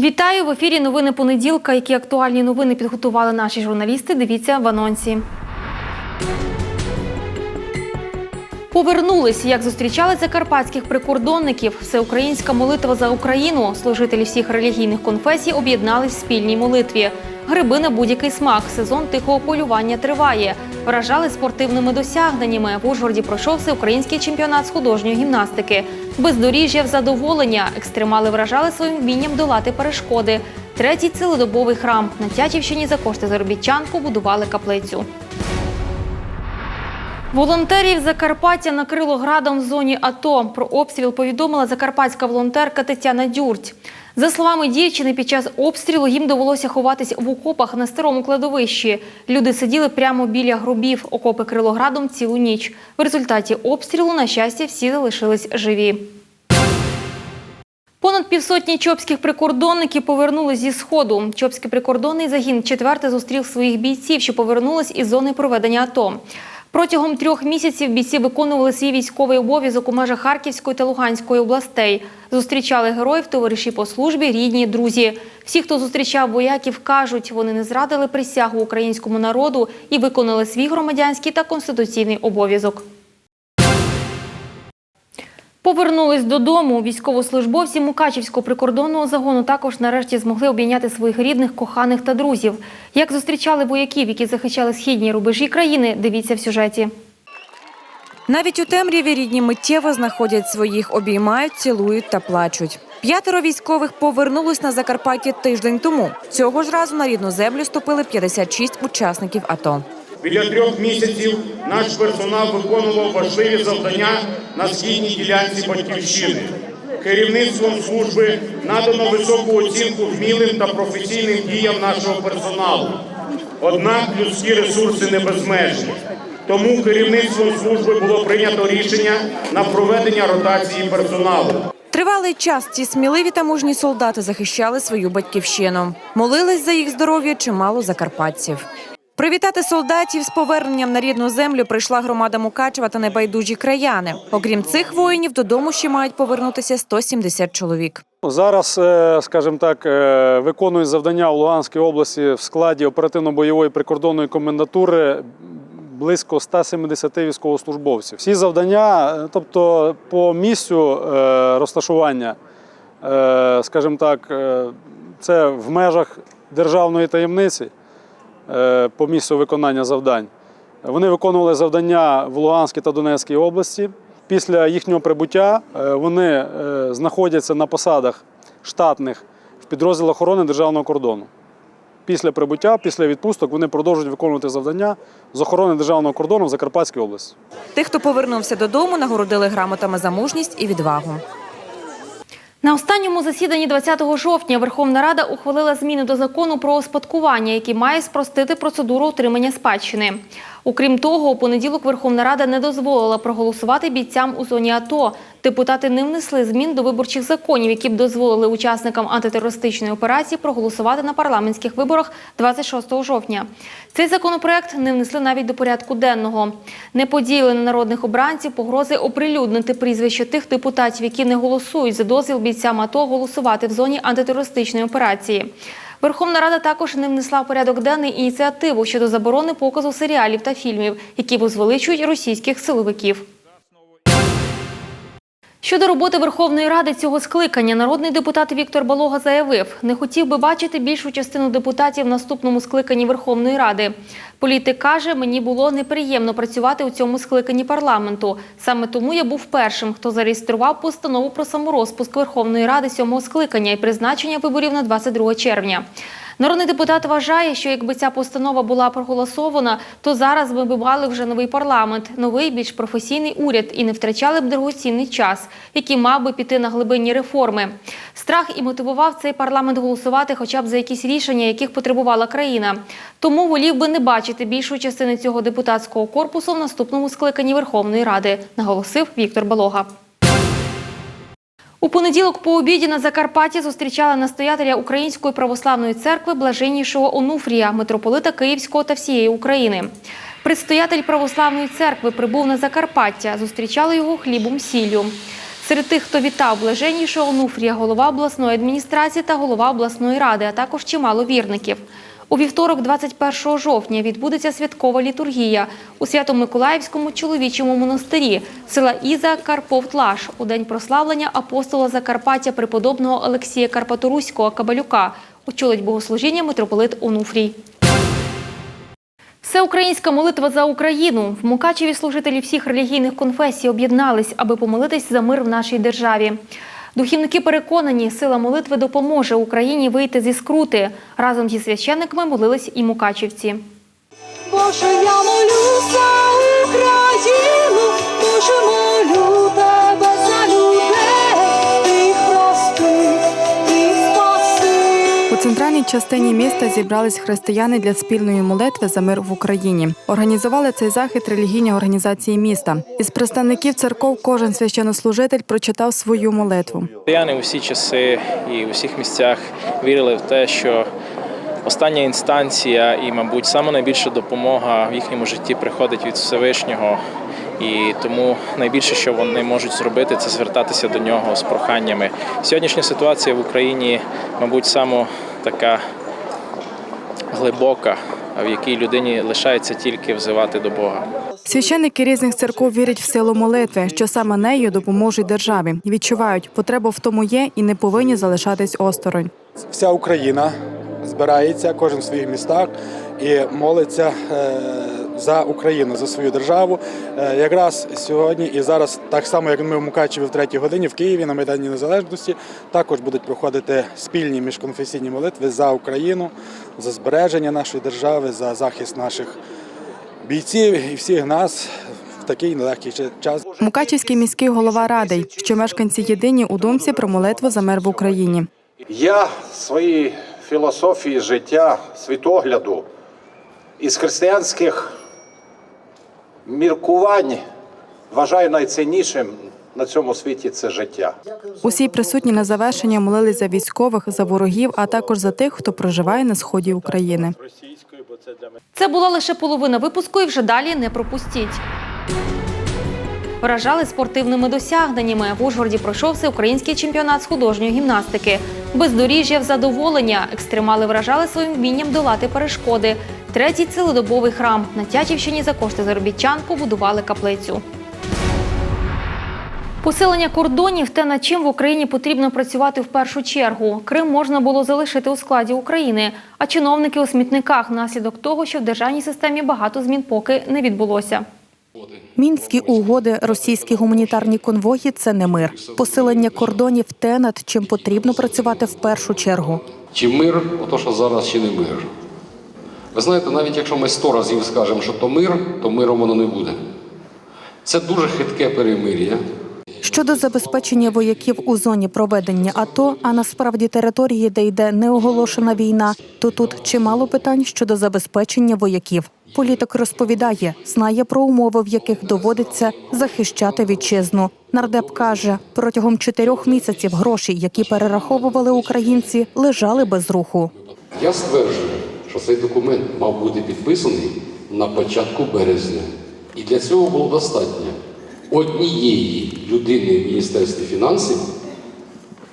Вітаю в ефірі. Новини понеділка. Які актуальні новини підготували наші журналісти? Дивіться в анонсі. Повернулись, як зустрічали закарпатських прикордонників. Всеукраїнська молитва за Україну. Служителі всіх релігійних конфесій об'єднались в спільній молитві. Гриби на будь-який смак. Сезон тихого полювання триває. Вражали спортивними досягненнями. В Ужгороді пройшов всеукраїнський чемпіонат з художньої гімнастики. Бездоріжжя в задоволення. Екстремали вражали своїм вмінням долати перешкоди. Третій цілодобовий храм. На Тячівщині за кошти заробітчан побудували каплицю. Волонтерів Закарпаття накрило градом в зоні АТО. Про обстріл повідомила закарпатська волонтерка Тетяна Дюрть. За словами дівчини, під час обстрілу їм довелося ховатись в окопах на старому кладовищі. Люди сиділи прямо біля грубів. Окопи крило градом цілу ніч. В результаті обстрілу, на щастя, всі залишились живі. Понад півсотні чопських прикордонників повернулись зі сходу. Чопський прикордонний загін четверте зустрів своїх бійців, що повернулись із зони проведення АТО. Протягом трьох місяців бійці виконували свій військовий обов'язок у межах Харківської та Луганської областей. Зустрічали героїв, товариші по службі, рідні, друзі. Всі, хто зустрічав вояків, кажуть, вони не зрадили присягу українському народу і виконали свій громадянський та конституційний обов'язок. Повернулись додому. Військовослужбовці Мукачівського прикордонного загону також нарешті змогли обійняти своїх рідних, коханих та друзів. Як зустрічали вояків, які захищали східні рубежі країни, дивіться в сюжеті. Навіть у темряві рідні миттєво знаходять своїх, обіймають, цілують та плачуть. П'ятеро військових повернулись на Закарпаття тиждень тому. Цього ж разу на рідну землю ступили 56 учасників АТО. Біля трьох місяців наш персонал виконував важливі завдання на східній ділянці батьківщини. Керівництвом служби надано високу оцінку вмілим та професійним діям нашого персоналу. Однак людські ресурси не безмежні. Тому керівництвом служби було прийнято рішення на проведення ротації персоналу. Тривалий час ці сміливі та мужні солдати захищали свою батьківщину. Молились за їх здоров'я чимало закарпатців. Привітати солдатів з поверненням на рідну землю прийшла громада Мукачева та небайдужі краяни. Окрім цих воїнів, додому ще мають повернутися 170 чоловік. Зараз, е, скажімо так, е, виконують завдання у Луганській області в складі оперативно-бойової прикордонної комендатури близько 170 військовослужбовців. Всі завдання, е, тобто по місцю розташування, скажімо так, це в межах державної таємниці по місцю виконання завдань. Вони виконували завдання в Луганській та Донецькій області. Після їхнього прибуття е, вони е, знаходяться на посадах штатних в підрозділах охорони державного кордону. Після прибуття, після відпусток вони продовжують виконувати завдання з охорони державного кордону в Закарпатській області. Тих, хто повернувся додому, нагородили грамотами за мужність і відвагу. На останньому засіданні 20 жовтня Верховна Рада ухвалила зміни до закону про успадкування, який має спростити процедуру отримання спадщини. Окрім того, у понеділок Верховна Рада не дозволила проголосувати бійцям у зоні АТО. Депутати не внесли змін до виборчих законів, які б дозволили учасникам антитерористичної операції проголосувати на парламентських виборах 26 жовтня. Цей законопроект не внесли навіть до порядку денного. Не подіяли на народних обранців погрози оприлюднити прізвища тих депутатів, які не голосують за дозвіл бійцям АТО голосувати в зоні антитерористичної операції. Верховна Рада також не внесла в порядок денний ініціативу щодо заборони показу серіалів та фільмів, які возвеличують російських силовиків. Щодо роботи Верховної Ради цього скликання, народний депутат Віктор Балога заявив, не хотів би бачити більшу частину депутатів в наступному скликанні Верховної Ради. Політик каже, мені було неприємно працювати у цьому скликанні парламенту. Саме тому я був першим, хто зареєстрував постанову про саморозпуск Верховної Ради сьомого скликання і призначення виборів на 22 червня. Народний депутат вважає, що якби ця постанова була проголосована, то зараз ми б мали вже новий парламент, новий більш професійний уряд і не втрачали б дорогоцінний час, який мав би піти на глибинні реформи. Страх і мотивував цей парламент голосувати хоча б за якісь рішення, яких потребувала країна. Тому волів би не бачити більшої частини цього депутатського корпусу в наступному скликанні Верховної Ради, наголосив Віктор Балога. У понеділок по обіді на Закарпатті зустрічали настоятеля Української православної церкви блаженнішого Онуфрія, митрополита Київського та всієї України. Предстоятель православної церкви прибув на Закарпаття. Зустрічали його хлібом сіллю. Серед тих, хто вітав блаженнішого Онуфрія, голова обласної адміністрації та голова обласної ради, а також чимало вірників. У вівторок, 21 жовтня, відбудеться святкова літургія у Свято-Миколаївському чоловічому монастирі села Іза Карповтлаш у день прославлення апостола Закарпаття преподобного Олексія Карпаторуського Кабалюка. Очолить богослужіння митрополит Онуфрій. Всеукраїнська молитва за Україну. В Мукачеві служителі всіх релігійних конфесій об'єднались, аби помолитись за мир в нашій державі. Духівники переконані, сила молитви допоможе Україні вийти зі скрути. Разом зі священниками молились і мукачівці. Боже, я молюся Україну, Боже, молю тебе центральній частині міста зібрались християни для спільної молитви за мир в Україні. Організували цей захід релігійні організації міста. Із представників церков кожен священнослужитель прочитав свою молитву. Християни у всі часи і у всіх місцях вірили в те, що остання інстанція і, мабуть, найбільша допомога в їхньому житті приходить від Всевишнього. І тому найбільше, що вони можуть зробити, це звертатися до нього з проханнями. Сьогоднішня ситуація в Україні, мабуть, саме така глибока, в якій людині лишається тільки взивати до Бога. Священники різних церков вірять в силу молитви, що саме нею допоможуть державі. Відчувають, потреба в тому є і не повинні залишатись осторонь. вся Україна збирається, кожен в своїх містах і молиться е, за Україну, за свою державу. Е, Якраз сьогодні і зараз, так само як ми в Мукачеві в третій годині в Києві на Майдані Незалежності, також будуть проходити спільні міжконфесійні молитви за Україну, за збереження нашої держави, за захист наших бійців і всіх нас в такий нелегкий час. Мукачівський міський голова радий, що мешканці єдині у думці про молитву за мир в Україні. Я своїй філософії життя, світогляду із християнських міркувань вважаю найціннішим на цьому світі це життя. Усі присутні на завершення молились за військових, за ворогів, а також за тих, хто проживає на сході України. Це була лише половина випуску, і вже далі не пропустіть. Вражали спортивними досягненнями. В Ужгороді пройшовся український чемпіонат з художньої гімнастики. Бездоріжжя в задоволення. Екстремали вражали своїм вмінням долати перешкоди. Третій цілодобовий храм на Тячівщині за кошти заробітчан побудували каплицю. Посилення кордонів те, над чим в Україні потрібно працювати в першу чергу. Крим можна було залишити у складі України, а чиновники у смітниках внаслідок того, що в державній системі багато змін поки не відбулося. Мінські угоди, російські гуманітарні конвої це не мир. Посилення кордонів те, над чим потрібно працювати в першу чергу. Чи мир, ото що зараз чи не мир. Ви знаєте, навіть якщо ми сто разів скажемо, що то мир, то миром воно не буде. Це дуже хитке перемир'я. Щодо забезпечення вояків у зоні проведення АТО, а насправді території, де йде неоголошена війна, то тут чимало питань щодо забезпечення вояків. Політик розповідає, знає про умови, в яких доводиться захищати вітчизну. Нардеп каже, протягом чотирьох місяців гроші, які перераховували українці, лежали без руху. Я стверджую, що цей документ мав бути підписаний на початку березня. І для цього було достатньо однієї людини в Міністерстві фінансів,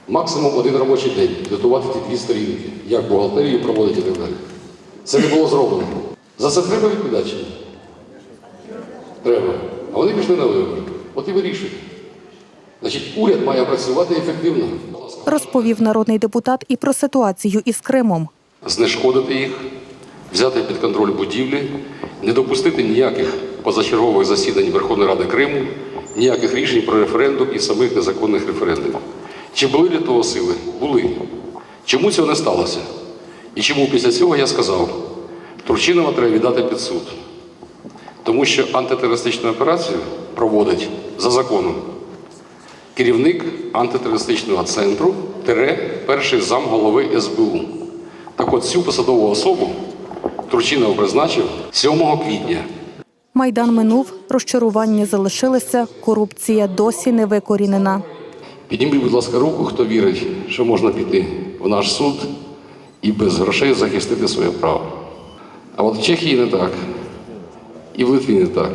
максимум один робочий день, підготувати ті дві сторінки, як бухгалтерію проводити і так далі. Це не було зроблено. За це треба ні? Треба. А вони пішли на вибори. От і вирішують. Значить, уряд має працювати ефективно. Розповів народний депутат і про ситуацію із Кримом. Знешкодити їх, взяти під контроль будівлі, не допустити ніяких позачергових засідань Верховної Ради Криму, ніяких рішень про референдум і самих незаконних референдумів. Чи були для того сили? Були. Чому цього не сталося? І чому після цього я сказав, Турчинова треба віддати під суд. Тому що антитерористичну операцію проводить за законом керівник антитерористичного центру, перший зам голови СБУ. Так от цю посадову особу Турчинов призначив 7 квітня. Майдан минув, розчарування залишилися, корупція досі не викорінена. Підніміть, будь ласка, руку, хто вірить, що можна піти в наш суд і без грошей захистити своє право. А от в Чехії не так, і в Литві не так,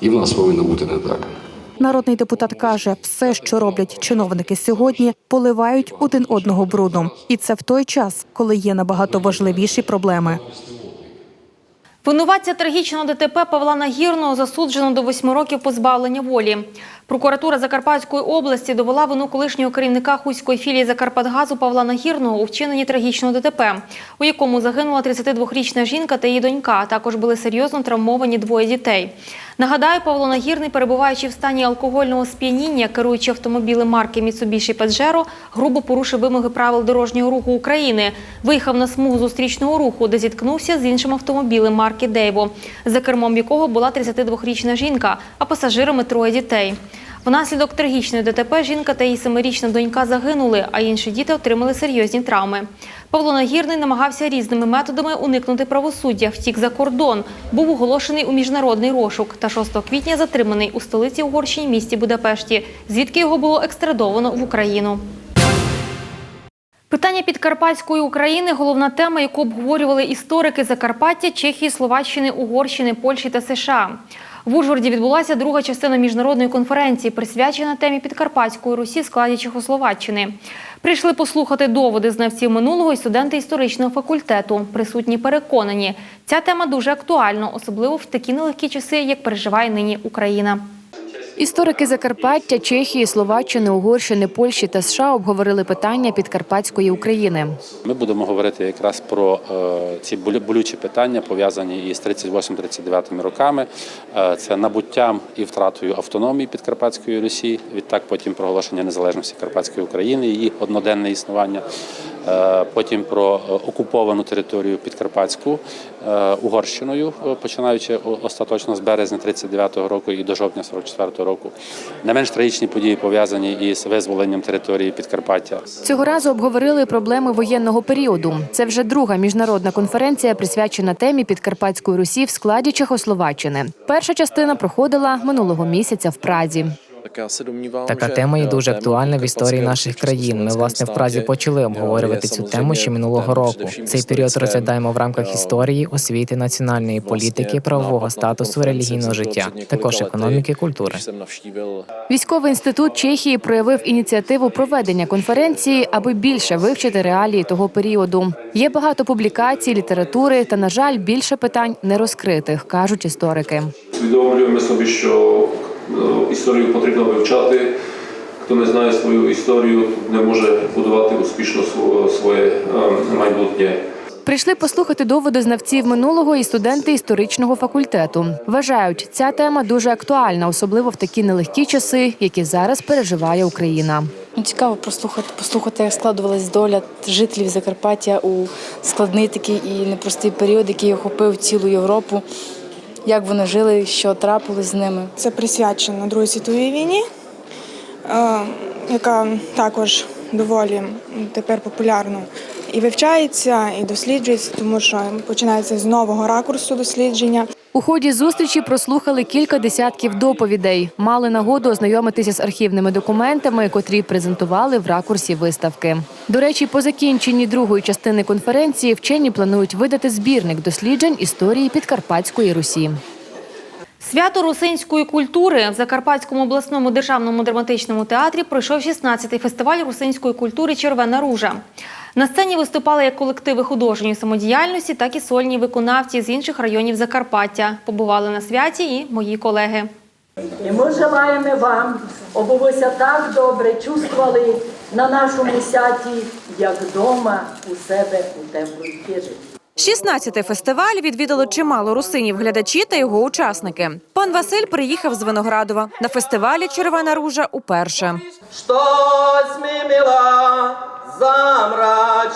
і в нас повинно бути не так. Народний депутат каже, все, що роблять чиновники сьогодні, поливають один одного брудом. І це в той час, коли є набагато важливіші проблеми. Винуватця трагічного ДТП Павла Нагірного засуджено до восьми років позбавлення волі. Прокуратура Закарпатської області довела вину колишнього керівника Хуської філії Закарпатгазу Павла Нагірного у вчиненні трагічного ДТП, у якому загинула 32-річна жінка та її донька. Також були серйозно травмовані двоє дітей. Нагадаю, Павло Нагірний, перебуваючи в стані алкогольного сп'яніння, керуючи автомобілем марки Mitsubishi Pajero, грубо порушив вимоги правил дорожнього руху України. Виїхав на смугу зустрічного руху, де зіткнувся з іншим автомобілем марки Дейво, за кермом якого була 32-річна жінка, а пасажирами троє дітей. Внаслідок трагічної ДТП жінка та її семирічна донька загинули, а інші діти отримали серйозні травми. Павло Нагірний намагався різними методами уникнути правосуддя, втік за кордон, був оголошений у міжнародний розшук та 6 квітня затриманий у столиці Угорщині місті Будапешті, звідки його було екстрадовано в Україну. Питання підкарпатської України головна тема, яку обговорювали історики Закарпаття, Чехії, Словаччини, Угорщини, Польщі та США. В Ужгороді відбулася друга частина міжнародної конференції, присвячена темі Підкарпатської Русі в складі Чехословаччини. Прийшли послухати доводи знавців минулого і студенти історичного факультету. Присутні переконані, ця тема дуже актуальна, особливо в такі нелегкі часи, як переживає нині Україна. Історики Закарпаття, Чехії, Словаччини, Угорщини, Польщі та США обговорили питання підкарпатської України. Ми будемо говорити якраз про е, ці болю- болючі питання, пов'язані із 38-39 роками. Е, Це набуттям і втратою автономії Підкарпатської Русі, відтак потім проголошення незалежності Карпатської України, її одноденне існування. Е, Потім про е, окуповану територію Підкарпатську е, Угорщиною, починаючи остаточно з березня 39-го року і до жовтня 44-го року. Не менш трагічні події пов'язані із визволенням території Підкарпаття. Цього разу обговорили проблеми воєнного періоду. Це вже друга міжнародна конференція, присвячена темі Підкарпатської Русі в складі Чехословаччини. Перша частина проходила минулого місяця в Празі. Така тема є дуже актуальна в історії наших країн. Ми власне в Празі почали обговорювати цю тему ще минулого року. Цей період розглядаємо в рамках історії, освіти, національної політики, правового статусу, релігійного життя, також економіки, культури. Військовий інститут Чехії проявив ініціативу проведення конференції, аби більше вивчити реалії того періоду. Є багато публікацій, літератури та, на жаль, більше питань не розкритих, кажуть історики. Усвідомлюємо собі, що е, історію потрібно вивчати. Хто не знає свою історію, не може будувати успішно сво- своє е, майбутнє. Прийшли послухати доводи знавців минулого і студенти історичного факультету. Вважають, ця тема дуже актуальна, особливо в такі нелегкі часи, які зараз переживає Україна. Ну, Цікаво прослухати, послухати, як складувалась доля жителів Закарпаття у складний такий і непростий період, який охопив цілу Європу. Як вони жили, що трапилось з ними. Це присвячено Другій світовій війні, е, яка також доволі тепер популярно і вивчається, і досліджується, тому що починається з нового ракурсу дослідження. У ході зустрічі прослухали кілька десятків доповідей. Мали нагоду ознайомитися з архівними документами, котрі презентували в ракурсі виставки. До речі, по закінченні другої частини конференції вчені планують видати збірник досліджень історії Підкарпатської Русі. Свято русинської культури в Закарпатському обласному державному драматичному театрі пройшов 16-й фестиваль русинської культури Червена ружа. На сцені виступали як колективи художньої самодіяльності, так і сольні виконавці з інших районів Закарпаття. Побували на святі і мої колеги. І ми желаємо вам, аби ви ся так добре чувствували на нашому святі, як вдома у себе у теплій хижі. 16-й фестиваль відвідало чимало русинів, глядачі та його учасники. Пан Василь приїхав з Виноградова. На фестивалі Червона ружа уперше. Щось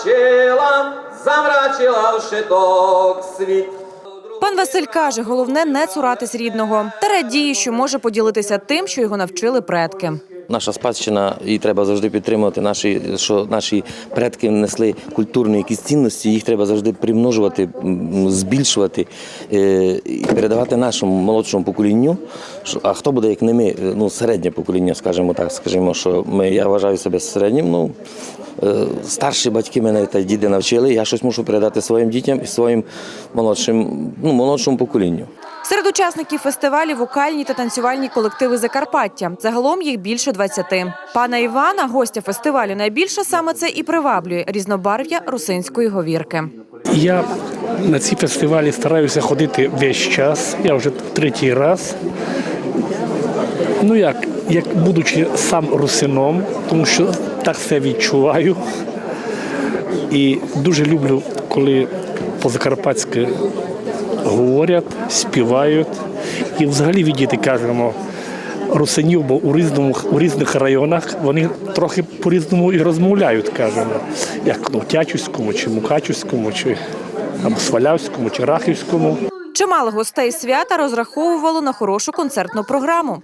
замрачила, замрачила в шиток світ. Пан Василь каже, головне не цуратись рідного та радіє, що може поділитися тим, що його навчили предки. Наша спадщина, і треба завжди підтримувати наші, що наші предки внесли культурні якісь цінності, їх треба завжди примножувати, збільшувати е, і передавати нашому молодшому поколінню. А хто буде, як не ми, Е, ну середнє покоління, скажімо так, скажімо, що ми, я вважаю себе середнім. Ну старші батьки мене та діди навчили. Я щось мушу передати своїм дітям і своїм молодшим, ну молодшому поколінню. Серед учасників фестивалю вокальні та танцювальні колективи Закарпаття. Загалом їх більше 20. Пана Івана, гостя фестивалю, найбільше саме це і приваблює різнобарв'я русинської говірки. Я на ці фестивалі стараюся ходити весь час. Я вже третій раз. Ну як, як будучи сам русином, тому що так це відчуваю. І дуже люблю, коли по-закарпатськи говорять, співають. І взагалі віддіти кажемо русинів, бо у різному у різних районах вони трохи по-різному і розмовляють, кажемо, як ну, в Тячівському, чи Мукачівському, чи або Свалявському, чи Рахівському. Чимало гостей свята розраховувало на хорошу концертну програму.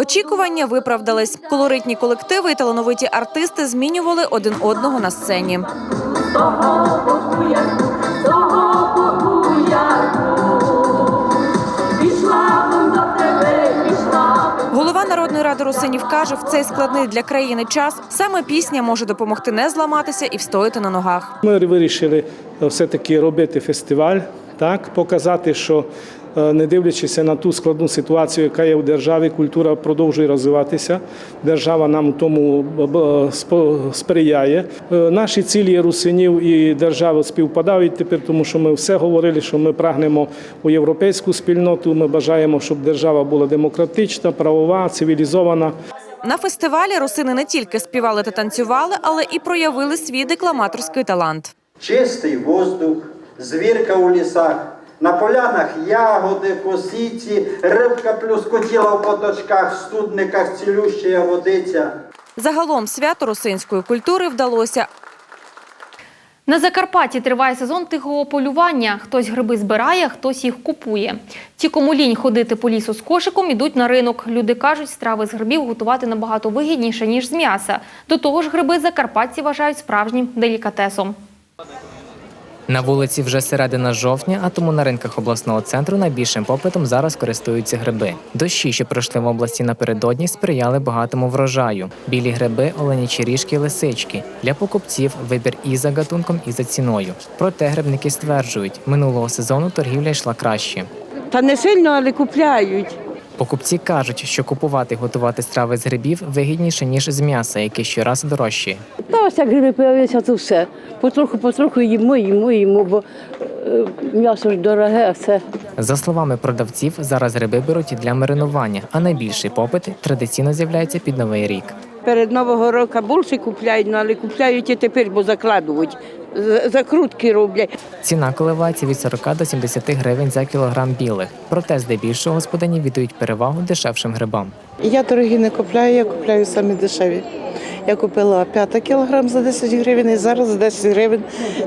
Очікування виправдались. Колоритні колективи і талановиті артисти змінювали один одного на сцені. Голова народної ради Русинів каже, в цей складний для країни час саме пісня може допомогти не зламатися і встояти на ногах. Ми вирішили е, все-таки робити фестиваль, так, показати, що не дивлячись на ту складну ситуацію, яка є в державі, культура продовжує розвиватися. Держава нам у тому е, сприяє. Е, Наші цілі русинів і держави співпадають тепер, тому що ми все говорили, що ми прагнемо у європейську спільноту. Ми бажаємо, щоб держава була демократична, правова, цивілізована. На фестивалі русини не тільки співали та танцювали, але і проявили свій декламаторський талант. Чистий воздух, звірка у лісах, на полянах ягоди, косиці, рибка плюскотіла в поточках, в студниках цілюща водиця. Загалом свято русинської культури вдалося. На Закарпатті триває сезон тихого полювання. Хтось гриби збирає, хтось їх купує. Ті, кому лінь ходити по лісу з кошиком, ідуть на ринок. Люди кажуть, страви з грибів готувати набагато вигідніше, ніж з м'яса. До того ж, гриби закарпатці вважають справжнім делікатесом. На вулиці вже середина жовтня, а тому на ринках обласного центру найбільшим попитом зараз користуються гриби. Дощі, що пройшли в області напередодні, сприяли багатому врожаю. Білі гриби, оленячі ріжки, лисички. Для покупців вибір і за гатунком, і за ціною. Проте грибники стверджують, минулого сезону торгівля йшла краще. Та не сильно, але купляють. Покупці кажуть, що купувати готувати страви з грибів вигідніше ніж з м'яса, яке щораз дорожчі. Та ось як гриби появилися, то все. Потроху, потроху їмо, їмо, їмо, бо е, м'ясо ж дороге, а все. За словами продавців, зараз гриби беруть для маринування, а найбільший попит традиційно з'являється під новий рік. Перед Нового року більше купляють, ну, але купляють і тепер, бо закладують. Закрутки роблять. Ціна коливається від 40 до 70 гривень за кілограм білих. Проте здебільшого господині віддають перевагу дешевшим грибам. Я дорогі не купляю, я купляю самі дешеві. Я купила 5 кілограм за 10 гривень і зараз за 10 гривень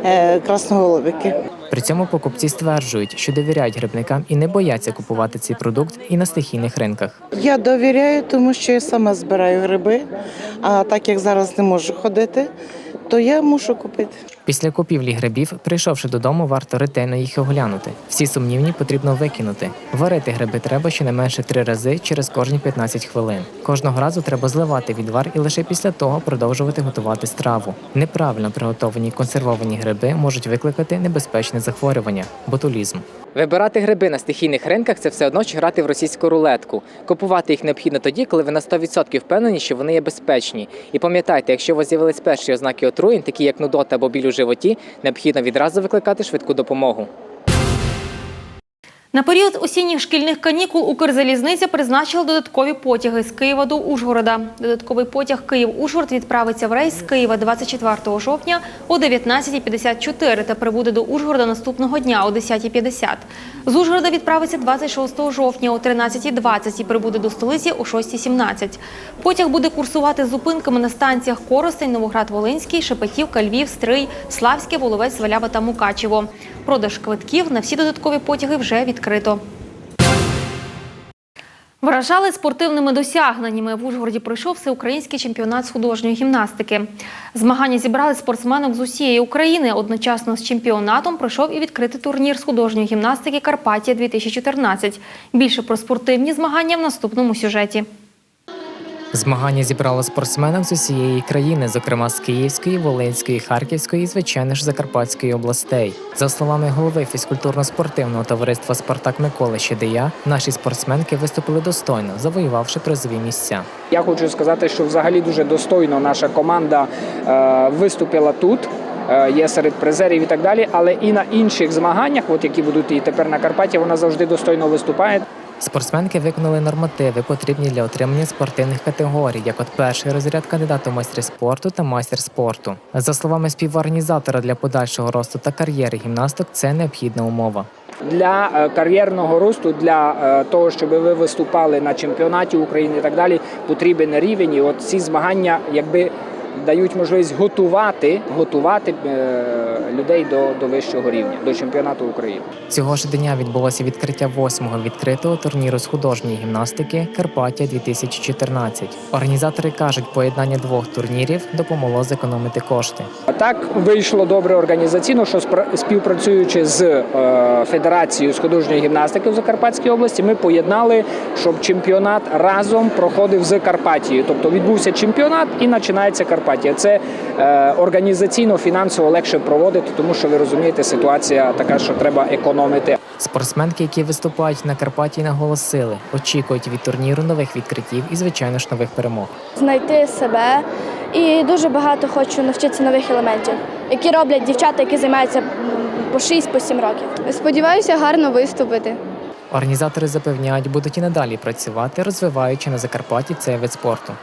е, красноголовики. При цьому покупці стверджують, що довіряють грибникам і не бояться купувати цей продукт і на стихійних ринках. Я довіряю, тому що я сама збираю гриби, а так як зараз не можу ходити, то я мушу купити. Після купівлі грибів, прийшовши додому, варто ретельно їх оглянути. Всі сумнівні потрібно викинути. Варити гриби треба щонайменше три рази через кожні 15 хвилин. Кожного разу треба зливати відвар і лише після того продовжувати готувати страву. Неправильно приготовані консервовані гриби можуть викликати небезпечне захворювання ботулізм. Вибирати гриби на стихійних ринках це все одно що грати в російську рулетку. Купувати їх необхідно тоді, коли ви на 100% впевнені, що вони є безпечні. І пам'ятайте, якщо у вас з'явились перші ознаки отруєнь, такі як нудота або біль животі, необхідно відразу викликати швидку допомогу. На період осінніх шкільних канікул Укрзалізниця призначила додаткові потяги з Києва до Ужгорода. Додатковий потяг Київ-Ужгород відправиться в рейс з Києва 24 жовтня о 19.54 та прибуде до Ужгорода наступного дня о 10.50. З Ужгорода відправиться 26 жовтня о 13.20 і прибуде до столиці о 6.17. Потяг буде курсувати з зупинками на станціях Коростень, Новоград-Волинський, Шепетівка, Львів, Стрий, Славське, Воловець, Свалява та Мукачево. Продаж квитків на всі додаткові потяги вже відкрито. Вражали спортивними досягненнями. В Ужгороді пройшов всеукраїнський чемпіонат з художньої гімнастики. Змагання зібрали спортсменок з усієї України. Одночасно з чемпіонатом пройшов і відкритий турнір з художньої гімнастики Карпатія 2014. Більше про спортивні змагання в наступному сюжеті. Змагання зібрало спортсменок з усієї країни, зокрема з Київської, Волинської, Харківської і, звичайно ж, Закарпатської областей. За словами голови фізкультурно-спортивного товариства Спартак Миколи Щедия, наші спортсменки виступили достойно, завоювавши призові місця. Я хочу сказати, що взагалі дуже достойно наша команда е, виступила тут. е, Є серед призерів і так далі, але і на інших змаганнях, от які будуть і тепер на Карпаті, вона завжди достойно виступає. Спортсменки виконали нормативи, потрібні для отримання спортивних категорій, як от перший розряд кандидат у майстри спорту та майстер спорту. За словами співорганізатора для подальшого росту та кар'єри гімнасток, це необхідна умова. Для е, кар'єрного росту, для е, того, щоб ви виступали на чемпіонаті України і так далі, потрібен рівень. І от ці змагання, якби дають можливість готувати, готувати е, людей до, до вищого рівня, до чемпіонату України. Цього ж дня відбулося відкриття восьмого відкритого турніру з художньої гімнастики Карпаття 2014. Організатори кажуть, поєднання двох турнірів допомогло зекономити кошти. Так вийшло добре організаційно, що співпрацюючи з е, Федерацією з художньої гімнастики в Закарпатській області, ми поєднали, щоб чемпіонат разом проходив з Карпатією. Тобто відбувся чемпіонат і починається Карпатія. Це е, організаційно, фінансово легше проводити, тому що ви розумієте, ситуація така, що треба економити. Спортсменки, які виступають на Карпаті, наголосили, очікують від турніру нових відкриттів і, звичайно ж, нових перемог. знайти себе і дуже багато хочу навчитися нових елементів, які роблять дівчата, які займаються по 6-7 років. Сподіваюся, гарно виступити. Організатори запевняють, будуть і надалі працювати, розвиваючи на Закарпатті цей вид спорту.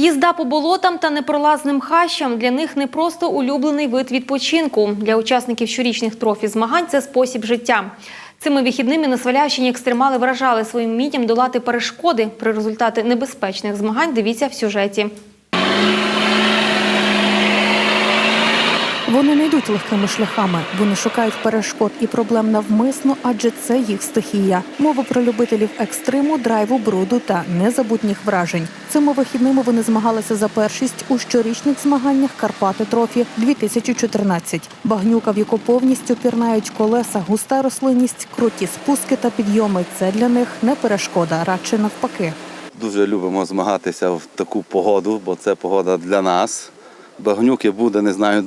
Їзда по болотам та непролазним хащам для них не просто улюблений вид відпочинку. Для учасників щорічних трофі змагань це спосіб життя. Цими вихідними на Свалявщині екстремали вражали своїм мітям долати перешкоди. При результати небезпечних змагань дивіться в сюжеті. Вони не йдуть легкими шляхами. Вони шукають перешкод і проблем навмисно, адже це їх стихія. Мова про любителів екстриму, драйву, бруду та незабутніх вражень. Цими вихідними вони змагалися за першість у щорічних змаганнях Карпати Трофі 2014. Багнюка, в яку повністю пірнають колеса, густа рослинність, круті спуски та підйоми. Це для них не перешкода, радше навпаки. Дуже любимо змагатися в таку погоду, бо це погода для нас. Багнюки буде, не знаю,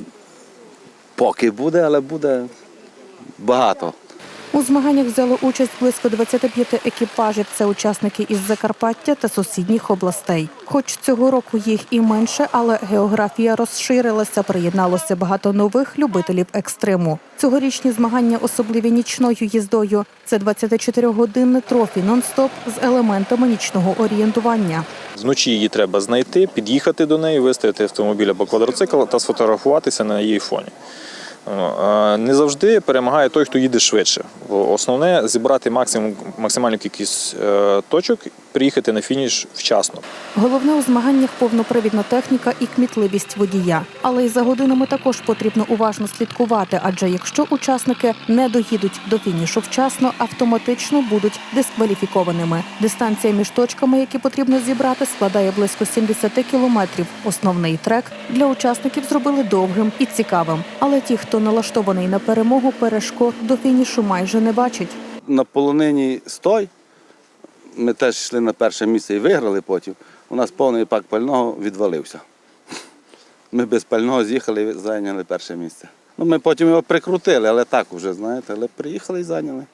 поки буде, але буде багато. У змаганнях взяло участь близько 25 екіпажів. Це учасники із Закарпаття та сусідніх областей. Хоч цього року їх і менше, але географія розширилася. Приєдналося багато нових любителів екстриму. Цьогорічні змагання особливі нічною їздою. Це 24-годинне трофі нон-стоп з елементами нічного орієнтування. Вночі її треба знайти, під'їхати до неї, виставити автомобіль або квадроцикл та сфотографуватися на її фоні. Не завжди перемагає той, хто їде швидше. Основне зібрати максимум, максимальну кількість е, точок, приїхати на фініш вчасно. Головне у змаганнях повнопривідна техніка і кмітливість водія. Але й за годинами також потрібно уважно слідкувати, адже якщо учасники не доїдуть до фінішу вчасно, автоматично будуть дискваліфікованими. Дистанція між точками, які потрібно зібрати, складає близько 70 кілометрів. Основний трек для учасників зробили довгим і цікавим. Але ті, хто налаштований на перемогу, перешкод до фінішу майже не бачать. На полонині стой. Ми теж йшли на перше місце і виграли потім. У нас повний пак пального відвалився. Ми без пального з'їхали і зайняли перше місце. Ну, ми потім його прикрутили, але так вже, знаєте, але приїхали і зайняли.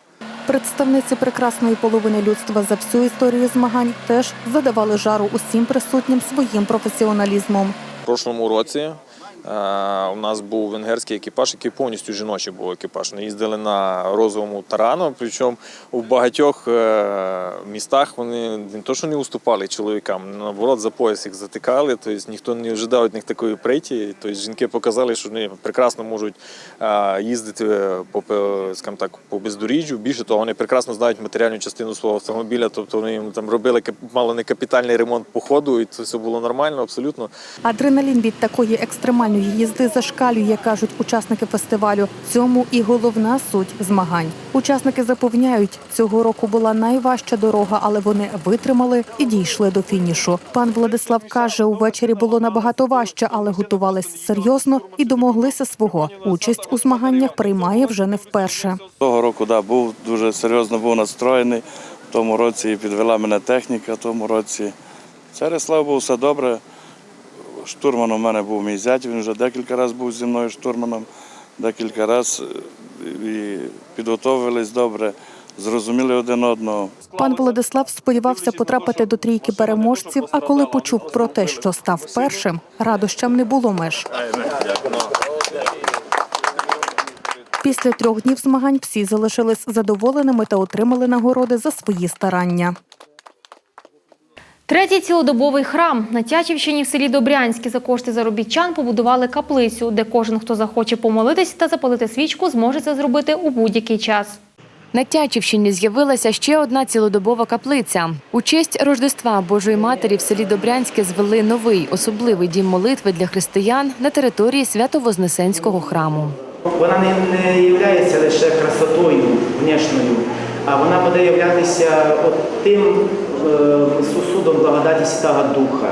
Представниці прекрасної половини людства за всю історію змагань теж задавали жару усім присутнім своїм професіоналізмом. В прошлому році у нас був венгерський екіпаж, який повністю жіночий був екіпаж. Вони їздили на розовому тарану, причому у багатьох е, містах вони не то, що не уступали чоловікам, наоборот, за пояс їх затикали, тобто ніхто не ожидав від них такої приті. Тобто жінки показали, що вони прекрасно можуть е, їздити по, скажімо так, по бездоріжжю. Більше того, вони прекрасно знають матеріальну частину свого автомобіля, тобто вони їм там робили мало не капітальний ремонт по ходу, і це все було нормально, абсолютно. Адреналін від такої екстремальної їзди зашкалює, кажуть учасники фестивалю. Цьому і головна суть змагань. Учасники запевняють, цього року була найважча дорога, але вони витримали і дійшли до фінішу. Пан Владислав каже, увечері було набагато важче, але готувались серйозно і домоглися свого. Участь у змаганнях приймає вже не вперше. Того року да, був дуже серйозно був настроєний. В тому році підвела мене техніка, в тому році Зараз, слава Богу, все добре. Штурманом у мене був мій зять, він вже декілька разів був зі мною штурманом, декілька разів і підготовились добре, зрозуміли один одного. Пан Владислав сподівався потрапити до трійки переможців, а коли почув про те, що став першим, радощам не було меж. Після трьох днів змагань всі залишились задоволеними та отримали нагороди за свої старання. Третій цілодобовий храм на Тячівщині в селі Добрянське за кошти заробітчан побудували каплицю, де кожен, хто захоче помолитись та запалити свічку, зможе це зробити у будь-який час. На Тячівщині з'явилася ще одна цілодобова каплиця. У честь Рождества Божої Матері в селі Добрянське звели новий особливий дім молитви для християн на території Свято-Вознесенського храму. Вона не, не є лише красотою внешньою, а вона буде являтися тим е, сусудом благодаті Святого Духа.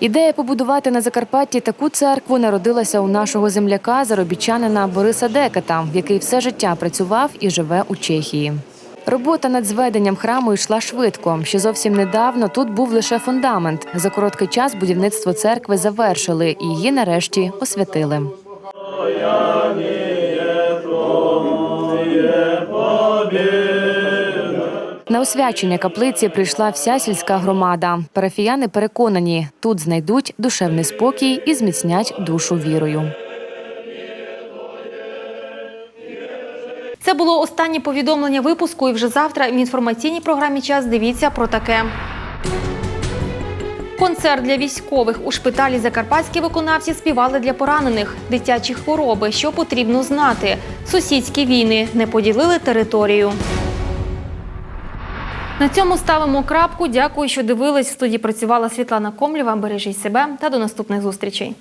Ідея побудувати на Закарпатті таку церкву народилася у нашого земляка, заробітчанина Бориса Декета, який все життя працював і живе у Чехії. Робота над зведенням храму йшла швидко. Ще зовсім недавно тут був лише фундамент. За короткий час будівництво церкви завершили і її нарешті освятили. На освячення каплиці прийшла вся сільська громада. Парафіяни переконані, тут знайдуть душевний спокій і зміцнять душу вірою. Це було останнє повідомлення випуску. І вже завтра в інформаційній програмі час дивіться про таке. Концерт для військових у шпиталі закарпатські виконавці співали для поранених, дитячі хвороби, що потрібно знати. Сусідські війни не поділили територію. На цьому ставимо крапку. Дякую, що дивились. В студії працювала Світлана Комлєва. Бережіть себе та до наступних зустрічей.